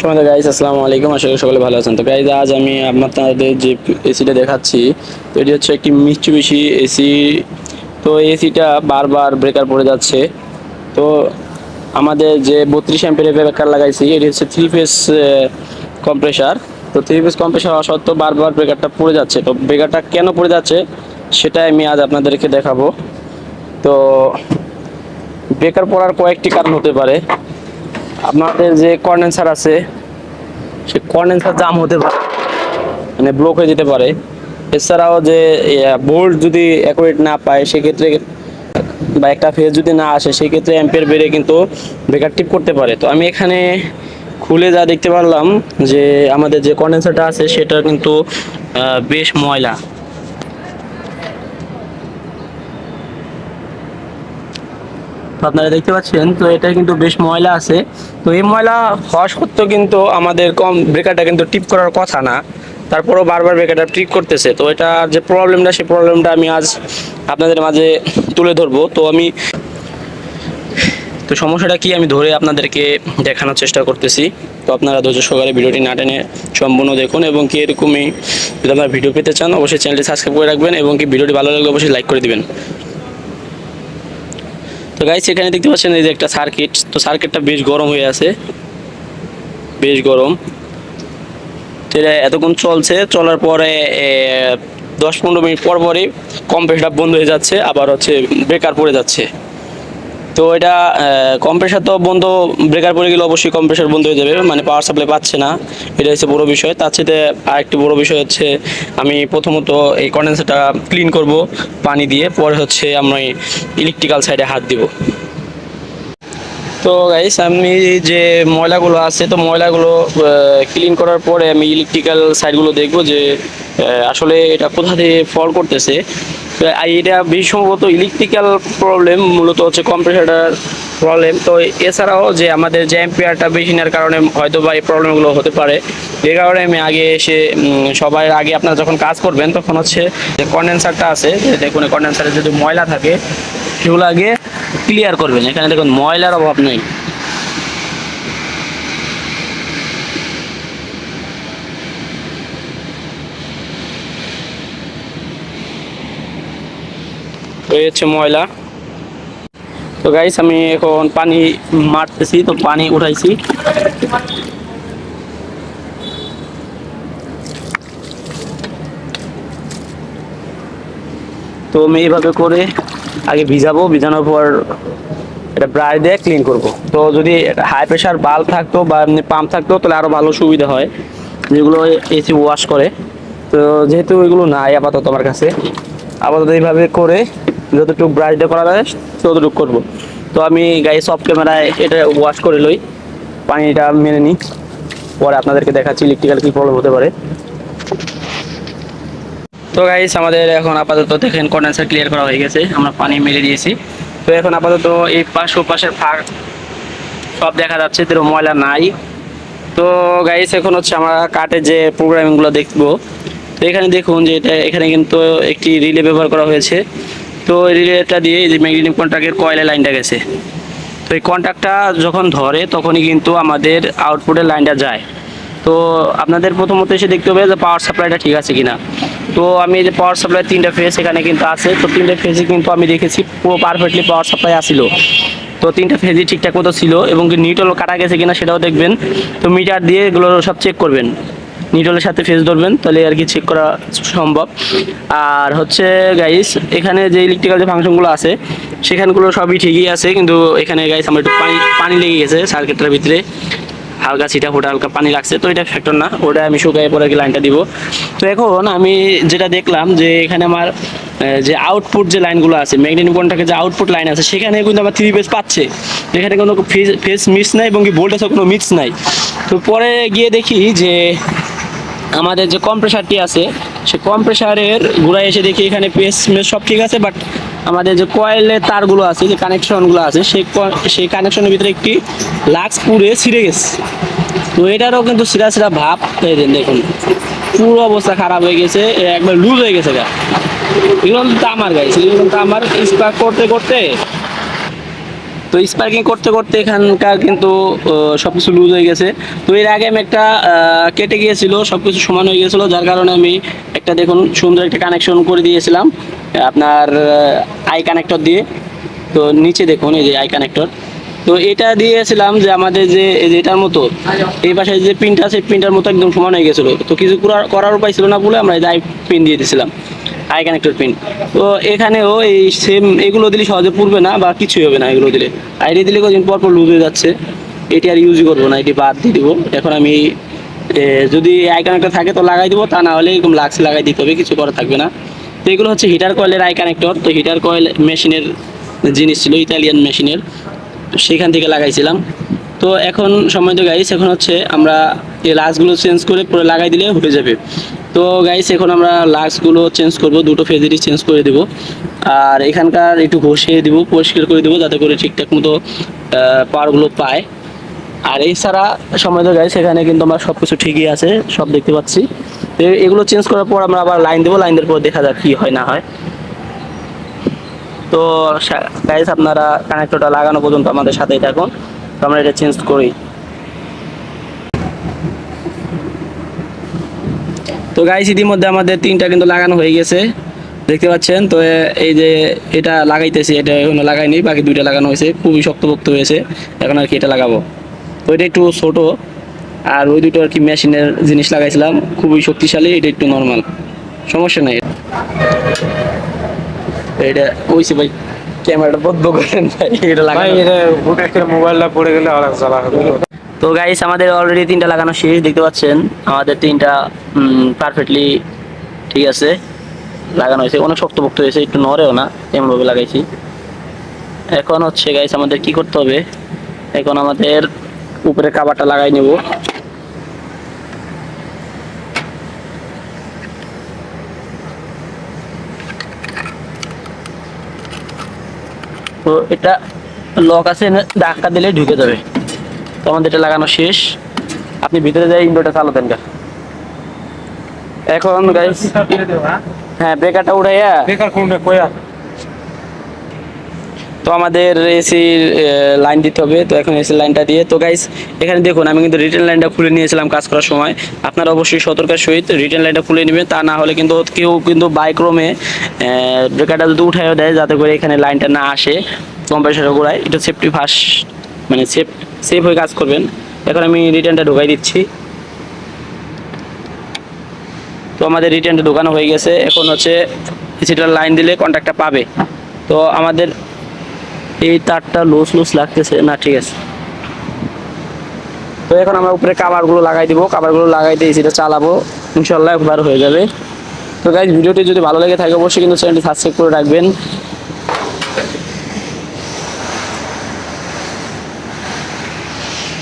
সময় গাইজ আসসালামু আলাইকুম, আশা করি সকলে ভালো আছেন। তো গাইজ আজ আমি আপনাদের যে এসিটা দেখাচ্ছি, তো এটি হচ্ছে একটি মিচুবিশি এসি তো এসিটা বারবার ব্রেকার পড়ে যাচ্ছে। তো আমাদের যে বত্রিশ অ্যাম্পিয়ারের ব্রেকার লাগাইছি, এটি হচ্ছে থ্রি ফেস কম্প্রেসার তো থ্রি ফেস কম্প্রেসার হওয়া সত্ত্বেও বারবার ব্রেকারটা পড়ে যাচ্ছে। তো ব্রেকারটা কেন পড়ে যাচ্ছে, সেটাই আমি আজ আপনাদেরকে দেখাবো। তো ব্রেকার পড়ার কয়েকটি কারণ হতে পারে। আপনাদের যে কন্ডেন্সার আছে, সে কন্ডেন্সার জাম হতে পারে মানে ব্লক হয়ে যেতে পারে। এছাড়াও যে বোল্ট যদি অ্যাকুরেট না পায়, সেক্ষেত্রে বা একটা ফেজ যদি না আসে, সেক্ষেত্রে অ্যাম্পের বেড়ে কিন্তু বেকার টিপ করতে পারে। তো আমি এখানে খুলে যা দেখতে পারলাম যে, আমাদের যে কন্ডেন্সারটা আছে, সেটা কিন্তু বেশ ময়লা। আপনারা দেখতে পাচ্ছেন, তো এটা কিন্তু বেশ ময়লা আছে। তো এই ময়লা হওয়া সত্ত্বেও কিন্তু আমাদের কম ব্রেকারটা কিন্তু টিপ করার কথা না। তারপরেও বারবার ব্রেকারটা টিপ করতেছে। তো এটা যে প্রবলেমটা সেই প্রবলেমটা আমি আজ আপনাদের মাঝে তুলে ধরবো। তো আমি তো সমস্যাটা কি আমি ধরে আপনাদেরকে দেখানোর চেষ্টা করতেছি। তো আপনারা ধৈর্য সহকারে ভিডিওটি না টেনে সম্পূর্ণ দেখুন এবং কি এরকমই যদি আপনারা ভিডিও পেতে চান, অবশ্যই চ্যানেলটি সাবস্ক্রাইব করে রাখবেন এবং কি ভিডিওটি ভালো লাগলে অবশ্যই লাইক করে দিবেন। তো গাইস এখানে দেখতে পাচ্ছেন এই যে একটা সার্কিট তো সার্কিটটা বেশ গরম হয়ে আছে। বেশ গরম। এটা এতক্ষণ চলছে। চলার পরে দশ পনেরো মিনিট পর পরই কম্প্রেসটা বন্ধ হয়ে যাচ্ছে। আবার হচ্ছে বেকার পড়ে যাচ্ছে। তো এটা কম্প্রেসার তো বন্ধ ব্রেকার পড়ে গেলে অবশ্যই কম্প্রেসার বন্ধ হয়ে যাবে মানে পাওয়ার সাপ্লাই পাচ্ছে না। এটা হচ্ছে বড় বিষয়। তার সাথে আরেকটি বড় বিষয় হচ্ছে, আমি প্রথমত এই কন্ডেন্সারটা ক্লিন করব পানি দিয়ে, পরে হচ্ছে আমরা ইলেকট্রিক্যাল সাইডে হাত দিব। তো গাইস আমি যে ময়লাগুলো আছে, তো ময়লাগুলো ক্লিন করার পরে আমি ইলেকট্রিক্যাল সাইডগুলো দেখব যে আসলে এটা কোথা থেকে ফল করতেছে। এটা বেশি সম্ভবত ইলেকট্রিক্যাল প্রবলেম মূলত হচ্ছে কম্প্রেসারটার প্রবলেম তো এছাড়াও যে আমাদের যে অ্যাম্পিয়ারটা বেশি নেওয়ার কারণে হয়তো বা এই প্রবলেমগুলো হতে পারে। এই কারণে আমি আগে এসে সবাই আগে আপনারা যখন কাজ করবেন, তখন হচ্ছে যে কন্ডেন্সারটা আছে, যে দেখুন কন্ডেন্সারে যদি ময়লা থাকে, সেগুলো আগে ক্লিয়ার করবেন। এখানে দেখুন, ময়লার অভাব নেই। হচ্ছে ময়লা। তো গাইস আমি এখন পানি মারতেছি, তো পানি উঠাইছি। তো আমি এইভাবে করে আগে ভিজাবো, ভিজানোর পর এটা ব্রাশ দিয়ে ক্লিন করব। তো যদি হাই প্রেশার বাল্ব থাকতো বা এমনি পাম্প থাকতো, তাহলে আরও ভালো সুবিধা হয়। যেগুলো এসি ওয়াশ করে। তো যেহেতু এগুলো নাই আপাতত আমার কাছে, আপাতত এইভাবে করে যতটুকু দিয়ে করা যায়, ততটুকু করব। তো আমি গাড়ি সব ক্যামেরায় এটা ওয়াশ করে লই। পানিটা মেনে নিই। পরে আপনাদেরকে দেখাচ্ছি ইলেকট্রিক্যাল কী প্রবলেম হতে পারে। তো গাইস আমাদের এখন আপাতত দেখেন কন্ডেন্সার ক্লিয়ার করা হয়ে গেছে। আমরা পানি মেরে দিয়েছি তো এখন আপাতত এই পাশ ও পাশের ফাঁক সব দেখা যাচ্ছে তেরো ময়লা নাই। তো গাইস এখন হচ্ছে আমরা কাঠের যে প্রোগ্রামিংগুলো দেখব। তো এখানে দেখুন যে এটা, এখানে কিন্তু একটি রিলে ব্যবহার করা হয়েছে। তো এই রিলেটা দিয়ে এই যে ম্যাগনেটিক কন্ট্রাক্টের কয়েলের লাইনটা গেছে। তো এই কন্ট্রাক্টটা যখন ধরে, তখনই কিন্তু আমাদের আউটপুটের লাইনটা যায়। তো আপনাদের প্রথমত এসে দেখতে হবে যে পাওয়ার সাপ্লাইটা ঠিক আছে কিনা। তো আমি এই যে পাওয়ার সাপ্লাই তিনটা ফেজ এখানে কিন্তু আছে। তো তিনটা ফেজে কিন্তু আমি দেখেছি পুরো পারফেক্টলি পাওয়ার সাপ্লাই আসিল তো তিনটা ফেজই ঠিকঠাক মতো ছিল এবং নিটল কাটা গেছে কিনা সেটাও দেখবেন। তো মিটার দিয়ে এগুলো সব চেক করবেন। নিটলের সাথে ফেস ধরবেন, তাহলে আর কি চেক করা সম্ভব। আর হচ্ছে গাইস এখানে যে ইলেকট্রিক্যাল যে ফাংশনগুলো আছে, সেখানগুলো সবই ঠিকই আছে, কিন্তু এখানে গাইস আমার একটু পানি পানি লেগে গেছে সার্কিটটার ভিতরে। হালকা ছিটা ফোটা, হালকা পানি লাগছে, তো এটা ফ্যাক্টর না, ওটা আমি শুকাই পরে লাইনটা দিব। তো এখন আমি যেটা দেখলাম যে এখানে আমার যে আউটপুট যে লাইনগুলো আছে ম্যাগনেটিক কন্ট্রাক্টের যে আউটপুট লাইন আছে, সেখানে কিন্তু আমার থ্রি ফেজ পাচ্ছে। এখানে কোনো ফেজ মিস নাই এবং কি ভোল্টেজও কোনো মিক্স নাই। তো পরে গিয়ে দেখি যে আমাদের যে কম্প্রেসারটি আছে, সে কম্প্রেসারের ঘুরায় এসে দেখি এখানে পেস সব ঠিক আছে বাট আমাদের যে কয়েলের তারগুলো আছে, যে কানেকশনগুলো আছে সেই সেই কানেকশনের ভিতরে একটি লাক্স পুড়ে ছিঁড়ে গেছে। তো এটারও কিন্তু সিরা সিরা ভাব। এই যে দেখুন, পুরো অবস্থা খারাপ হয়ে গেছে একবার লুজ হয়ে গেছে গা। এগুলো কিন্তু তামার গাইছে এগুলো কিন্তু আমার স্পার্ক করতে করতে তো স্পার্কিং করতে করতে এখানকার কিন্তু সব কিছু লুজ হয়ে গেছে। তো এর আগে আমি একটা কেটে গিয়েছিল সব কিছু সমান হয়ে গেছিল, যার কারণে আমি একটা দেখুন সুন্দর একটা কানেকশন করে দিয়েছিলাম, আপনার আই কানেক্টর দিয়ে। তো নিচে দেখুন, এই যে আই কানেক্টর তো এটা দিয়েছিলাম যে আমাদের যে এটার মতো, এই পাশে যে পিনটা আছে পিনটার মতো একদম সমান হয়ে গেছিল। তো কিছু করার উপায় ছিল না বলে আমরা এই আই পিন দিয়ে দিয়েছিলাম আই কানেক্টর পিন তো এখানেও এই সেম এগুলো দিলে সহজে পুড়বে না বা কিছুই হবে না এগুলো দিলে। আইডি দিলে কদিন পর পর লুজ হয়ে যাচ্ছে। এটি আর ইউজই করব না, এটি বাদ দিয়ে দিব। এখন আমি যদি আই কানেক্টর থাকে তো লাগাই দিব, তা না হলে এরকম লাক্স লাগাই দিতে হবে, কিছু করা থাকবে না। তো এগুলো হচ্ছে হিটার কয়েলের আই কানেক্টর তো হিটার কয়েল মেশিনের জিনিস ছিল ইতালিয়ান মেশিনের। সেখান থেকে লাগাইছিলাম। তো এখন সময় তো গাইস এখন হচ্ছে আমরা এই লাক্সগুলো চেঞ্জ করে পুরো লাগাই দিলে হয়ে যাবে। তো গাইস এখন আমরা লাক্সগুলো চেঞ্জ করব, দুটো ফেজেরই চেঞ্জ করে দেব। আর এখানকার একটু ঘষিয়ে দিব, পরিষ্কার করে দেবো, যাতে করে ঠিকঠাক মতো পাওয়ারগুলো পায়। আর এছাড়া সময় তো গাইস এখানে কিন্তু আমরা সব কিছু ঠিকই আছে, সব দেখতে পাচ্ছি। এগুলো চেঞ্জ করার পর আমরা আবার লাইন দেবো লাইন দেওয়ার পর দেখা যাক কি হয়, না হয়। তো গাইস আপনারা কানেক্টরটা লাগানো পর্যন্ত আমাদের সাথেই থাকুন। তো আমরা এটা চেঞ্জ করি। তো গাইস ইতিমধ্যে আমাদের তিনটা কিন্তু লাগানো হয়ে গেছে। দেখতে পাচ্ছেন? তো এই যে এটা লাগাইতেছি, এটা এখনও লাগাইনি, বাকি দুইটা লাগানো হয়েছে। খুবই শক্তপোক্ত হয়েছে, এখন আর কি এটা লাগাবো। তো এটা একটু ছোট, আর ওই দুটো আর কি মেশিনের জিনিস লাগাইছিলাম, খুবই শক্তিশালী, এটা একটু নর্মাল সমস্যা নেই। এটা ওইসে ভাই, ক্যামেরাটা বদ্ধ করেন ভাই, এটা লাগাই মোবাইলটা পড়ে গেলে আর জ্বালা হবে তো গাইস আমাদের অলরেডি তিনটা লাগানো শেষ, দেখতে পাচ্ছেন? আমাদের তিনটা পারফেক্টলি ঠিক আছে, লাগানো হয়েছে। অনেক শক্তপোক্ত হয়েছে, একটু নড়েও না, এমনভাবে লাগাইছি। এখন হচ্ছে গাইস আমাদের কি করতে হবে? এখন আমাদের উপরে কাবারটা লাগাই নেব। তো এটা লক আছে, ধাক্কা দিলে ঢুকে যাবে। তো আমাদের এটা লাগানো শেষ। আপনি ভিতরে যাই ইন্ডোটা চালাতেন দেন। এখন গাইস হ্যাঁ ব্রেকারটা উঠাইয়া বেকার কোনটা কয়া তো আমাদের এসির লাইন দিতে হবে। তো এখন এসির লাইনটা দিয়ে তো গাইস এখানে দেখুন আমি কিন্তু রিটার্ন লাইনটা খুলে নিয়েছিলাম কাজ করার সময়। আপনারা অবশ্যই সতর্কের সহিত রিটার্ন লাইনটা খুলে নেবেন। তা না হলে কিন্তু কেউ কিন্তু বাইক রোমে ব্রেকারটা যদি উঠাইও দেয় যাতে করে এখানে লাইনটা না আসে। কম্প্রেসারের গোড়ায় এটা সেফটি ফার্স্ট মানে সেফ সেফ হয়ে কাজ করবেন। এখন আমি রিটার্নটা ঢোকাই দিচ্ছি। তো আমাদের রিটার্নটা ঢোকানো হয়ে গেছে। এখন হচ্ছে এসিটার লাইন দিলে কন্ট্যাক্টটা পাবে। তো আমাদের এই তারটা লুজ লুজ লাগতেছে। না, ঠিক আছে। তো এখন আমরা উপরে কাভারগুলো লাগাই দিব। কাভারগুলো লাগাই দিয়ে সেটা চালাবো। ইনশাল্লাহ একবার হয়ে যাবে। তো গাইজ ভিডিওটি যদি ভালো লেগে থাকে, অবশ্যই কিন্তু চ্যানেলটি সাবস্ক্রাইব করে রাখবেন।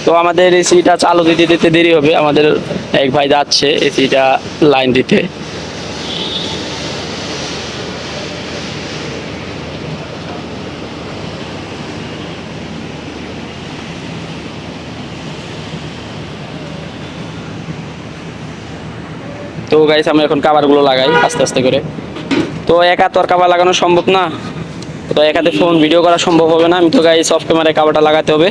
তো আমাদের এসিটা চালু দিতে দিতে দেরি হবে। আমাদের এক ভাই যাচ্ছে এসিটা লাইন দিতে। তো গাইস আমরা এখন কাভারগুলো লাগাই আস্তে আস্তে করে। তো একা তো আর কাভার লাগানো সম্ভব না। তো একাতে ফোন ভিডিও করা সম্ভব হবে না। আমি তো গাইস অফ ক্যামেরায় কাভারটা লাগাতে হবে।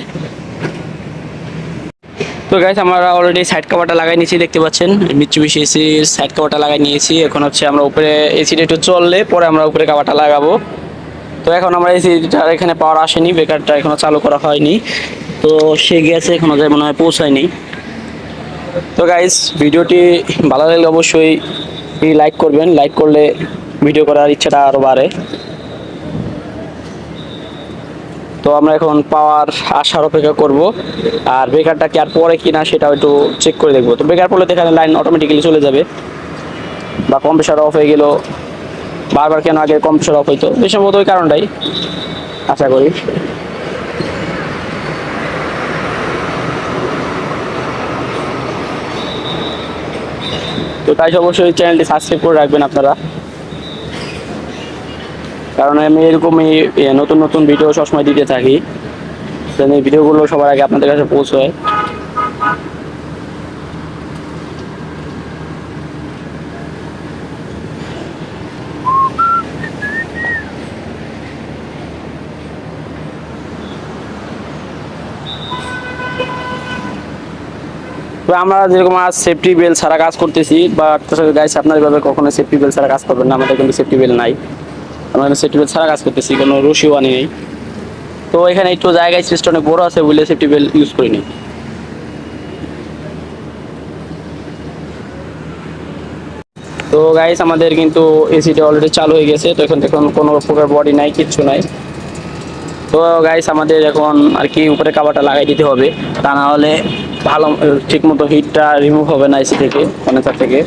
তো গাইস আমরা অলরেডি সাইড কাভারটা লাগাই নিয়েছি, দেখতে পাচ্ছেন? মিচুবিশি এসির সাইড কাভারটা লাগাই নিয়েছি। এখন হচ্ছে আমরা উপরে এসিটা একটু চললে পরে আমরা উপরে কাভারটা লাগাবো। তো এখন আমরা এসিটার এখানে পাওয়ার আসেনি, বেকারটা এখনও চালু করা হয়নি। তো সে গেছে, এখনও যায় মনে হয় পৌঁছায়নি। তো গাইস ভিডিওটি ভালো লাগলে অবশ্যই লাইক করবেন। লাইক করলে ভিডিও করার ইচ্ছাটা আরও বাড়ে। তো আমরা এখন পাওয়ার আসার অপেক্ষা করব। আর বেকারটা কি আর পরে কিনা সেটাও একটু চেক করে দেখব। তো বেকার পড়লে এখানে লাইন অটোমেটিক্যালি চলে যাবে। বা কম্প্রেসার অফ হয়ে গেল। বারবার কেন আগে কম্প্রেসার অফ হইতো? সম্ভবত ওই কারণটাই। আশা করি। তো তাই অবশ্যই চ্যানেলটি সাবস্ক্রাইব করে রাখবেন আপনারা। কারণ আমি এরকমই নতুন নতুন ভিডিও সবসময় দিতে থাকি। এই ভিডিওগুলো সবার আগে আপনাদের কাছে পৌঁছয়। আমরা যেরকম আজ সেফটি বেল ছাড়া কাজ করতেছি বা গাইছে আপনার এভাবে কখনো সেফটি বেল ছাড়া কাজ করবেন না, আমাদের কিন্তু সেফটি বেল নাই। আমরা সেফটি বেল ছাড়া কাজ করতেছি, কোনো রশিও আনি নেই। তো এখানে একটু জায়গায় স্পেসটা অনেক বড় আছে বলে সেফটি বেল ইউজ করিনি তো গাইস আমাদের কিন্তু এসিটা অলরেডি চালু হয়ে গেছে, তো এখন দেখুন কোনো প্রকার বডি নাই, কিচ্ছু নাই। তো গাইস আমাদের এখন আর কি উপরে কাবারটা লাগাই দিতে হবে, তা না হলে ভালো ঠিক মতো হিটটা রিমুভ হবে না এসি থেকে কনেসার থেকে।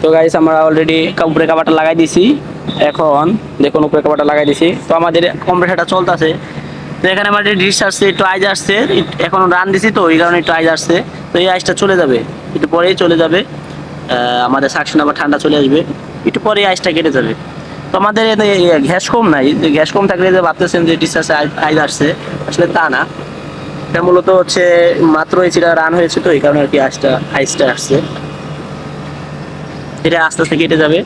তো গাইস আমরা অলরেডি উপরে কাবারটা লাগাই দিছি। এখন দেখুন, উপরে কাবারটা লাগাই দিছি। তো আমাদের কম্প্রেসারটা চলতেছে। তো এখানে আমাদের ডিস আসছে, একটু আইজ আসছে। এখন রান দিছি তো, এই কারণে একটু আইজ আসছে। তো এই আইসটা চলে যাবে। একটু পরেই চলে যাবে। আমাদের সাকশন আবার ঠান্ডা চলে আসবে। একটু পরে আইসটা কেটে যাবে। তো আমাদের গ্যাস কম নাই। গ্যাস কম থাকলে যে ভাবতেছেন যে ডিসচার্জে আইজ আসছে, আসলে তা না। এটা মূলত হচ্ছে মাত্র এসিটা রান হয়েছে তো, এই কারণে আর কি আইসটা আইসটা আসছে। এটা আস্তে আস্তে কেটে যাবে।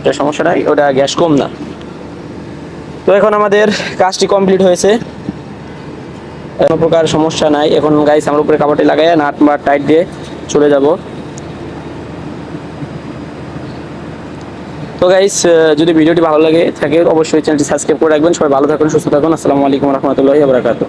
এটা সমস্যা নাই, ওটা গ্যাস কম না। তো এখন আমাদের কাজটি কমপ্লিট হয়েছে। কোনো প্রকার সমস্যা নাই। এখন গাইস আমার উপরে কাপড়টি লাগাই নাট বা টাইট দিয়ে চলে যাব। তো গাইস যদি ভিডিওটি ভালো লাগে থাকে, অবশ্যই চ্যানেলটি সাবস্ক্রাইব করে রাখবেন। সবাই ভালো থাকুন, সুস্থ থাকুন। আসসালামু আলাইকুম রহমতুল্লাহি বারাকাতুহ।